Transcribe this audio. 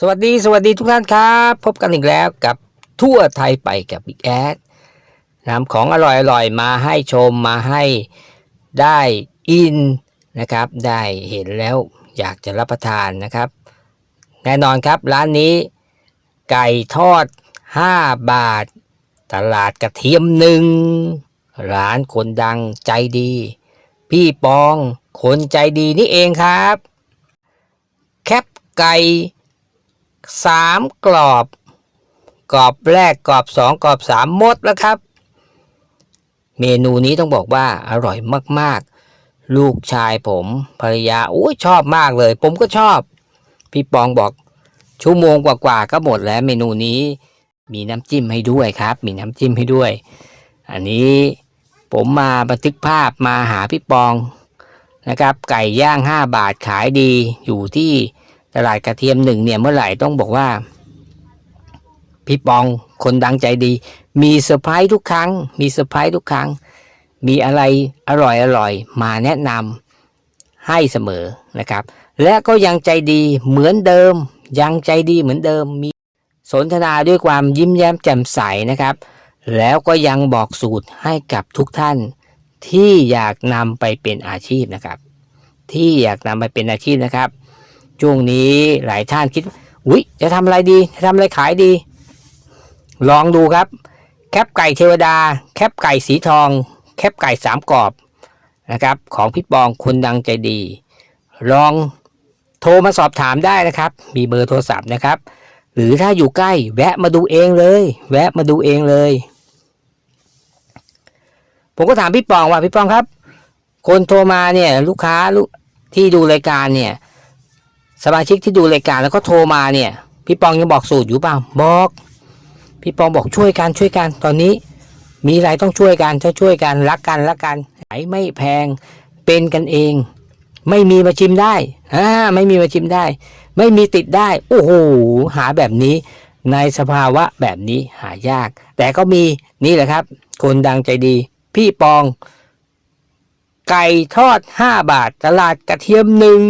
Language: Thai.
สวัสดีสวัสดีทุกท่านครับ พบกันอีกแล้วกับทั่วไทยไปกับบิ๊กแอดนำของอร่อยๆมาให้ชมมาให้ได้อินนะครับ ได้เห็นแล้วอยากจะรับประทานนะครับ แน่นอนครับร้านนี้ไก่ทอด 5 บาท ตลาดกระเทียมหนึ่งร้านคนดังใจดี พี่ปองคนใจดีนี่เองครับ แคปไก่ สามกรอบ กรอบแรกกรอบสองกรอบสามหมดแล้วครับ เมนูนี้ต้องบอกว่าอร่อยมากๆ ลูกชายผมภรรยาโอ้ยชอบมากเลย ผมก็ชอบ พี่ปองบอกชั่วโมงกว่าๆก็หมดแล้วเมนูนี้มีน้ำจิ้มให้ด้วยครับ มีน้ำจิ้มให้ด้วย อันนี้ผมมาบันทึกภาพมาหาพี่ปองนะครับ ไก่ย่าง 5 บาทขายดีอยู่ที่ ตลาดกระเทียมหนึ่งเนี่ยเมื่อไหร่ต้องบอกว่า พี่ปองคนดังใจดี มีเซอร์ไพรส์ทุกครั้ง มีเซอร์ไพรส์ทุกครั้ง มีอะไรอร่อยอร่อยมาแนะนำให้เสมอนะครับ และก็ยังใจดีเหมือนเดิม ยังใจดีเหมือนเดิมมีสนทนาด้วยความยิ้มแย้มแจ่มใสนะครับ แล้วก็ยังบอกสูตรให้กับทุกท่าน ที่อยากนำไปเป็นอาชีพนะครับ ที่อยากนำไปเป็นอาชีพนะครับ ช่วงนี้หลายท่านคิดอุ๊ยจะทำอะไรดีจะทำอะไรขายดี ลองดูครับ แคปไก่เทวดา แคปไก่สีทอง แคปไก่สามกรอบนะครับ ของพี่ปองคนดังใจดี ลองโทรมาสอบถามได้นะครับ มีเบอร์โทรศัพท์นะครับ หรือถ้าอยู่ใกล้แวะมาดูเองเลย แวะมาดูเองเลย ผมก็ถามพี่ปองว่าพี่ปองครับ คนโทรมาเนี่ยลูกค้าลูกที่ดูรายการเนี่ย สมาชิกที่ดูรายการแล้วก็โทรมาเนี่ย พี่ปองยังบอกสูตรอยู่เปล่าบอก พี่ปองบอกช่วยกันช่วยกัน ตอนนี้ มีอะไรต้องช่วยกันจะช่วยกันรักกันรักกันขายไม่แพงเป็นกันเอง ไม่มีมาชิมได้อ่าไม่มีมาชิมได้ ไม่มีติดได้ โอ้โหหาแบบนี้ ในสภาวะแบบนี้หายาก แต่ก็มีนี่แหละครับ คนดังใจดี พี่ปอง ไก่ทอด 5 บาท ตลาดกระเทียมหนึ่ง